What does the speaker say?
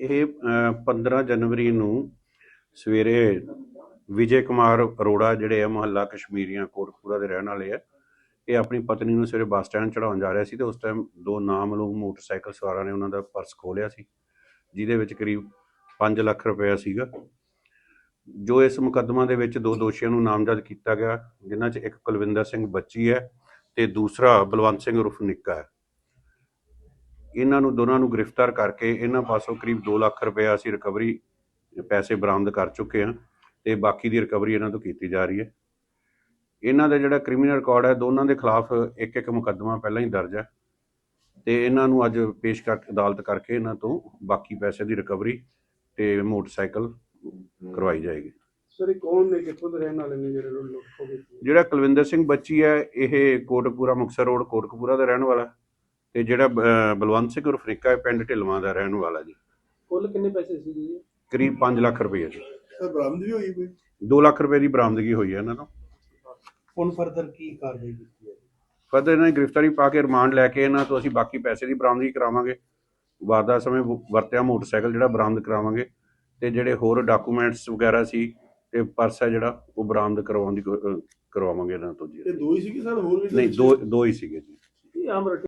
ਇਹ ਅ, 15 ਜਨਵਰੀ ਨੂੰ ਸਵੇਰੇ ਵਿਜੇ ਕੁਮਾਰ ਅਰੋੜਾ ਜਿਹੜੇ ਆ ਮੁਹੱਲਾ ਕਸ਼ਮੀਰੀਆਂ ਕੋਟਕਪੂਰਾ ਦੇ ਰਹਿਣ ਵਾਲੇ ਆ ਇਹ ਆਪਣੀ ਪਤਨੀ ਨੂੰ ਸਵੇਰੇ ਬੱਸ ਸਟੈਂਡ ਚੜਾਉਣ ਜਾ ਰਿਹਾ ਸੀ ਤੇ ਉਸ ਟਾਈਮ ਦੋ ਨਾਮਲੂਮ ਮੋਟਰਸਾਈਕਲ ਸਵਾਰਾਂ ਨੇ ਉਹਨਾਂ ਦਾ ਪਰਸ ਖੋਲਿਆ ਸੀ ਜਿਹਦੇ ਵਿੱਚ ਕਰੀਬ 5 ਲੱਖ ਰੁਪਏ ਸੀਗਾ। ਜੋ ਇਸ ਮੁਕੱਦਮਾ ਦੇ ਵਿੱਚ ਦੋ ਦੋਸ਼ੀਆਂ ਨੂੰ ਨਾਮਜ਼ਦ ਕੀਤਾ ਗਿਆ ਜਿਨ੍ਹਾਂ 'ਚ ਇੱਕ ਕੁਲਵਿੰਦਰ ਸਿੰਘ ਬੱਚੀ ਹੈ ਤੇ ਦੂਸਰਾ ਬਲਵੰਤ ਸਿੰਘ ਉਰਫ ਨਿੱਕਾ ਹੈ। ਇਹਨਾਂ ਨੂੰ ਦੋਨਾਂ ਨੂੰ ਗ੍ਰਿਫਤਾਰ ਕਰਕੇ ਇਹਨਾਂ ਪਾਸੋਂ ਕਰੀਬ 2 ਲੱਖ ਰੁਪਏ ਅਸੀਂ ਰਿਕਵਰੀ ਪੈਸੇ ਬਰਾਮਦ ਕਰ ਚੁੱਕੇ ਹਾਂ ਤੇ ਬਾਕੀ ਦੀ ਰਿਕਵਰੀ ਇਹਨਾਂ ਤੋਂ ਕੀਤੀ ਜਾ ਰਹੀ ਹੈ। ਇਹਨਾਂ ਦਾ ਜਿਹੜਾ ਕ੍ਰਿਮੀਨਲ ਰਿਕਾਰਡ ਹੈ ਦੋਨਾਂ ਦੇ ਖਿਲਾਫ ਇੱਕ ਇੱਕ ਮੁਕੱਦਮਾ ਪਹਿਲਾਂ ਹੀ ਦਰਜ ਹੈ ਤੇ ਇਹਨਾਂ ਨੂੰ ਅੱਜ ਪੇਸ਼ ਕਰ ਅਦਾਲਤ ਕਰਕੇ ਇਹਨਾਂ ਤੋਂ ਬਾਕੀ ਪੈਸੇ ਦੀ ਰਿਕਵਰੀ ਤੇ ਮੋਟਰਸਾਈਕਲ ਕਰਵਾਈ ਜਾਏਗੀ। ਸਰ ਇਹ ਕੌਣ ਨੇ? ਕਿੱਥੋਂ ਦੇ ਰਹਿਣ ਵਾਲੇ ਨੇ ਜਿਹੜੇ ਖੋ ਕੀਤੀ ਜਿਹੜਾ ਕੁਲਵਿੰਦਰ ਸਿੰਘ ਬੱਚੀ ਹੈ ਇਹ ਕੋਟਕਪੂਰਾ ਮੁਕਤਸਰ ਰੋਡ ਕੋਟਕਪੂਰਾ ਦਾ ਰਹਿਣ ਵਾਲਾ ਤੇ ਜਿਹੜਾ ਅਹ, ਬਲਵੰਤ ਸਿੰਘ ਉਰਫ ਨਿੱਕਾ ਹੈ ਪਿੰਡ ਢਿਲਵਾਂ ਦਾ ਰਹਿਣ ਵਾਲਾ ਜੀ। ਕੁੱਲ ਕਿੰਨੇ ਪੈਸੇ ਸੀ ਜੀ? ਕਰੀਬ 5 ਲੱਖ ਰੁਪਏ ਜੀ। ਸਰ ਬਰਾਮਦ ਵੀ ਹੋਈ ਕੋਈ? 2 ਲੱਖ ਰੁਪਏ ਦੀ ਬਰਾਮਦਗੀ ਹੋਈ ਹੈ ਇਹਨਾਂ ਤੋਂ। ਹੁਣ ਫਰਦਰ ਕੀ ਕਾਰਵਾਈ ਕੀਤੀ ਹੈ? ਫਰਦਰ ਇਹਨਾਂ ਦੀ ਗ੍ਰਿਫਤਾਰੀ ਪਾ ਕੇ ਰਿਮਾਂਡ ਲੈ ਕੇ ਇਹਨਾਂ ਤੋਂ ਅਸੀਂ ਬਾਕੀ ਪੈਸੇ ਦੀ ਬਰਾਮਦਗੀ ਕਰਾਵਾਂਗੇ। ਵਾਰਦਾਤ ਸਮੇਂ ਵ- ਵਰਤਿਆ ਮੋਟਰਸਾਈਕਲ ਜਿਹੜਾ ਬਰਾਮਦ ਕਰਾਵਾਂਗੇ ਤੇ ਜਿਹੜੇ ਹੋਰ ਡਾਕੂਮੈਂਟਸ ਵਗੈਰਾ ਸੀ ਤੇ ਪਰਸ ਹੈ ਜਿਹੜਾ ਉਹ ਬਰਾਮਦ ਕਰਵਾਉਣ ਦੀ ਕੋ- ਅਹ ਕਰਵਾਵਾਂਗੇ ਇਹਨਾਂ ਤੋਂ ਜੀ। ਇਹ ਦੋ ਹੀ ਸੀਗੇ ਸਰ ਹੋਰ ਵੀ ਨਹੀਂ ਦੋ ਦੋ ਹੀ ਸੀਗੇ ਜੀ। ਇਹ ਆਮ ਰੋਟੀ